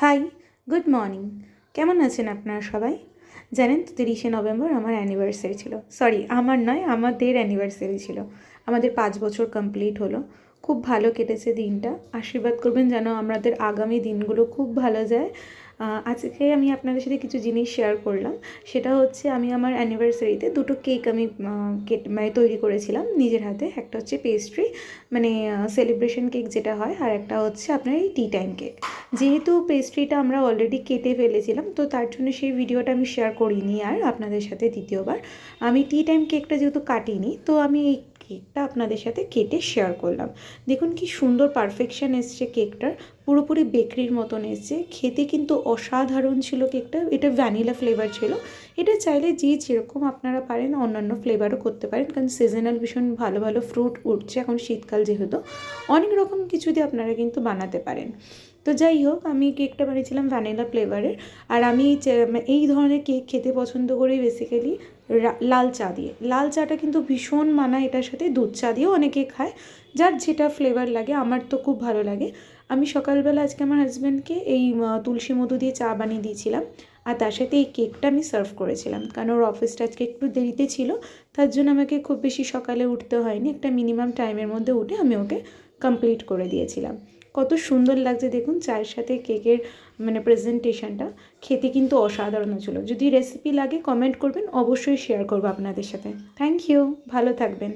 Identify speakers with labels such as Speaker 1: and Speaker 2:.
Speaker 1: Hi good morning কেমন আছেন আপনারা সবাই? জানেন তো তিরিশে নভেম্বর আমার অ্যানিভার্সারি ছিল। সরি আমার নয়, আমাদের অ্যানিভার্সারি ছিল। আমাদের পাঁচ বছর কমপ্লিট হলো। খুব ভালো কেটেছে দিনটা। আশীর্বাদ করবেন যেন আমাদের আগামী দিনগুলো খুব ভালো যায়। আজকে আমি আপনাদের সাথে কিছু জিনিস শেয়ার করলাম। সেটা হচ্ছে আমি আমার অ্যানিভার্সারিতে দুটো কেক আমি কেট মানে তৈরি করেছিলাম নিজের হাতে। একটা হচ্ছে পেস্ট্রি মানে সেলিব্রেশন কেক যেটা হয়, আর একটা হচ্ছে আপনার এই টি টাইম কেক যেহেতু পেস্ট্রিটা আমরা অলরেডি কেটে ফেলেছিলাম, তো তার জন্য সেই ভিডিওটা আমি শেয়ার করিনি আর আপনাদের সাথে দ্বিতীয়বার। আমি টি টাইম কেকটা যেহেতু কাটিনি, তো আমি কেকটা আপনাদের সাথে কেটে শেয়ার করলাম। দেখুন কি সুন্দর পারফেকশন এসছে কেকটার পুরোপুরি বেকরির মতন এসছে। খেতে কিন্তু অসাধারণ ছিল কেকটা এটা ভ্যানিলা ফ্লেভার ছিল। এটা চাইলে যে যেরকম আপনারা পারেন অন্যান্য ফ্লেভারও করতে পারেন। কারণ সিজনাল ভীষণ ভালো ভালো ফ্রুট উঠছে এখন শীতকাল যেহেতু। অনেক রকম কিছু দিয়ে আপনারা কিন্তু বানাতে পারেন। তো যাই হোক, আমি কেকটা বানিয়েছিলাম ভ্যানিলা ফ্লেভারের। আর আমি এই ধরনের কেক খেতে পছন্দ করি বেসিক্যালি লাল চা দিয়ে। লাল চাটা কিন্তু ভীষণ মানায় এটার সাথে। দুধ চা দিয়েও অনেকে খায়। যার যেটা ফ্লেভার লাগে, আমার তো খুব ভালো লাগে। আমি সকালবেলা আজকে আমার হাজব্যান্ডকে এই তুলসী মধু দিয়ে চা বানিয়ে দিয়েছিলাম। আর তার সাথে এই কেকটা আমি সার্ভ করেছিলাম। কারণ ওর অফিসটা আজকে একটু দেরিতে ছিল। তার জন্য আমাকে খুব বেশি সকালে উঠতে হয়নি। একটা মিনিমাম টাইমের মধ্যে উঠে আমি ওকে কমপ্লিট করে দিয়েছিলাম। কত সুন্দর লাগছে দেখুন চায়ের সাথে কেকের মানে প্রেজেন্টেশনটা খেতে কিন্তু অসাধারণ ছিল যদি রেসিপি লাগে কমেন্ট করবেন, অবশ্যই শেয়ার করব আপনাদের সাথে। থ্যাংক ইউ ভালো থাকবেন।